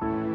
แ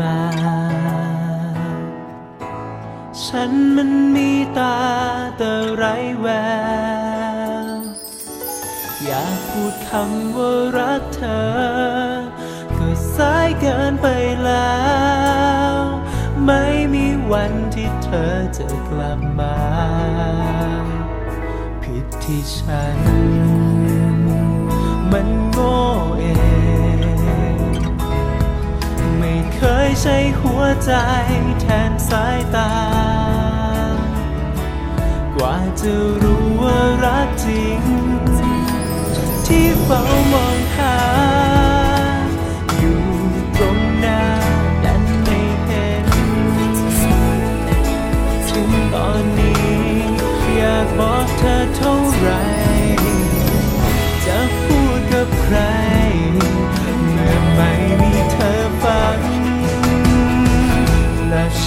มา ฉันมันมีตาแต่ไร้แวว อยากพูดคำว่ารักเธอ ก็สายเกินไปแล้ว ไม่มีวันที่เธอจะกลับมา ผิดที่ฉัน มัน เคยใช้หัวใจแทนสายตา กว่าจะรู้ว่ารักจริง ที่เฝ้ามองหาอยู่ตรงหน้าดันไม่เห็น ถึงตอนนี้อยากบอกเธอเท่าไหร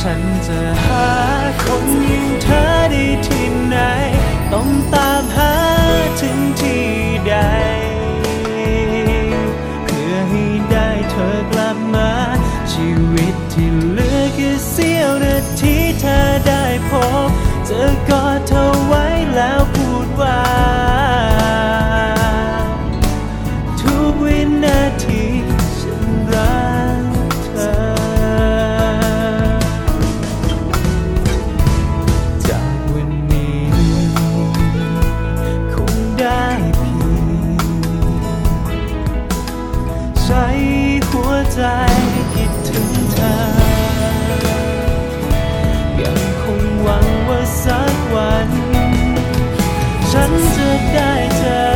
ฉันจะหาคนอย่งเธอได้ที่ไหน ต้องตามหาถึงที่ใด เพื่อให้ได้เธอกลับมา ชีวิตที่เหลือแค่เสี้ยวนาทีเธอได้พบ จะกอดเธอไว้แล้วพูดว่า ฉันจะได้เจอ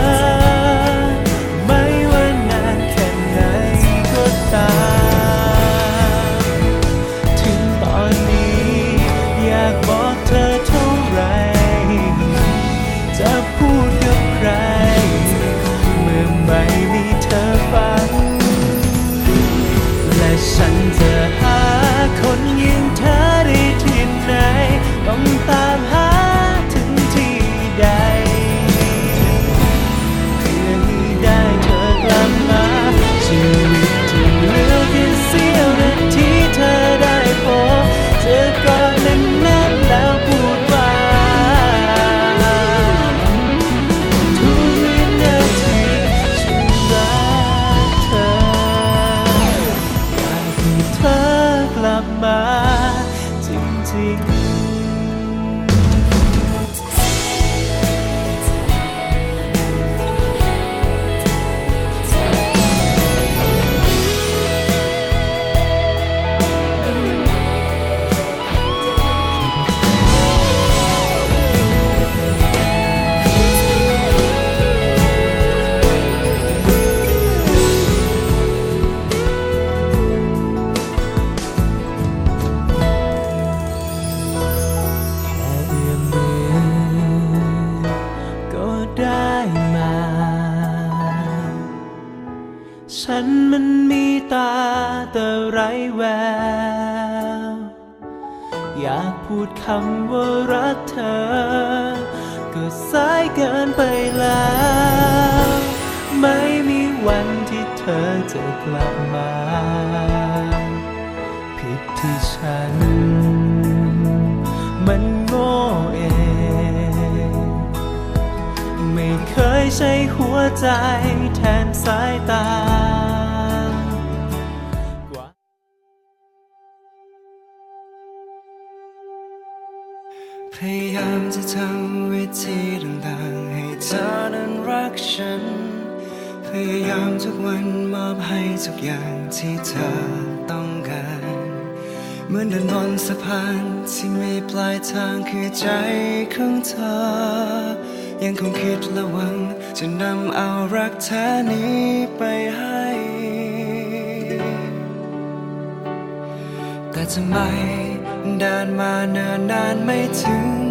ฉันมันมีตาแต่ไรแวว อยากพูดคำว่ารักเธอ ก็สายเกินไปแล้ว ไม่มีวันที่เธอจะกลับมา ผิดที่ฉัน มันโง่เอง ไม่เคยใช้หัวใจแทนสายตา จะทำวิธีต่างๆ ให้เธอนั้นรักฉัน พยายามทุกวันมอบให้ทุกอย่างที่เธอต้องการ เหมือนเดินบนสะพานที่มีปลายทางคือใจของเธอ ยังคงคิดและหวัง จะนำเอารักแท้นี้ไปให้ แต่ทำไมเดินมาเนินนานไม่ถึง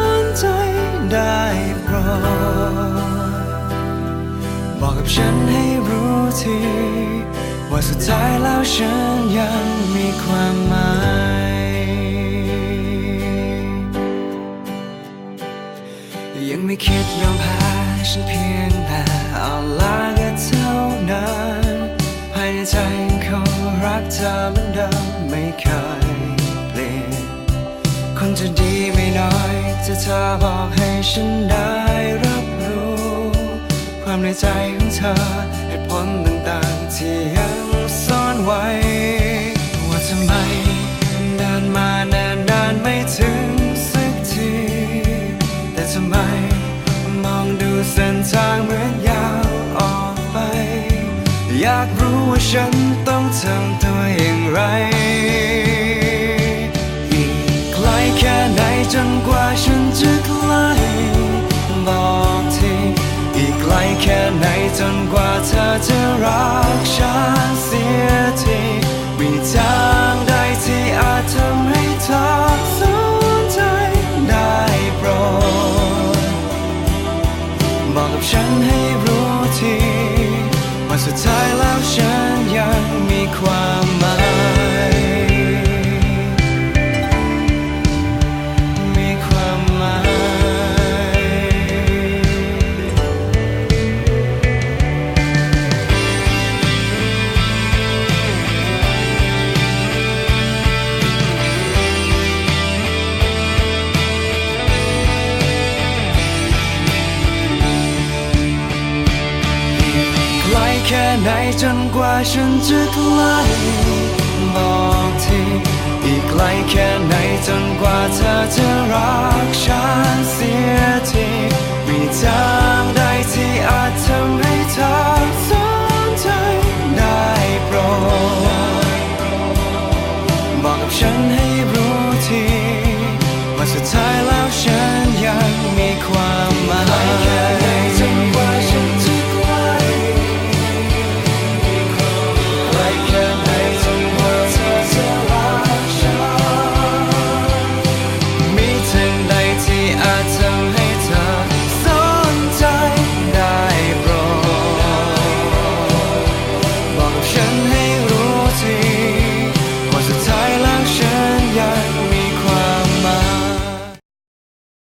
ได้โปรดบอกกับฉันให้รู้ที ว่าสุดท้ายแล้วฉันยังมีความหมายยังไม่คิดยอมแพ้ฉันเพียงแต่เอาลาก็เท่านั้นภายในใจยังคงรักเธอเหมือนเดิมไม่เคยเปลี่ยนคนจะดีไม่ อยจะเธอบอกให้ฉันได้รับรู้ ความในใจของเธอเหตุผลต่างๆ ที่ยังซ่อนไว้ ว่าทำไมเดินมาแนานนานไม่ถึงสักที แต่ทำไมมองดูเส้นทางเหมือนยาวออกไป อยากรู้ว่าฉัน จนกว่าเธอจะรักฉันเสียที ไหนจนกว่าฉันจะใกล้บอกทีอีกไกลแค่ไหนจนกว่าเธอจะรักฉัน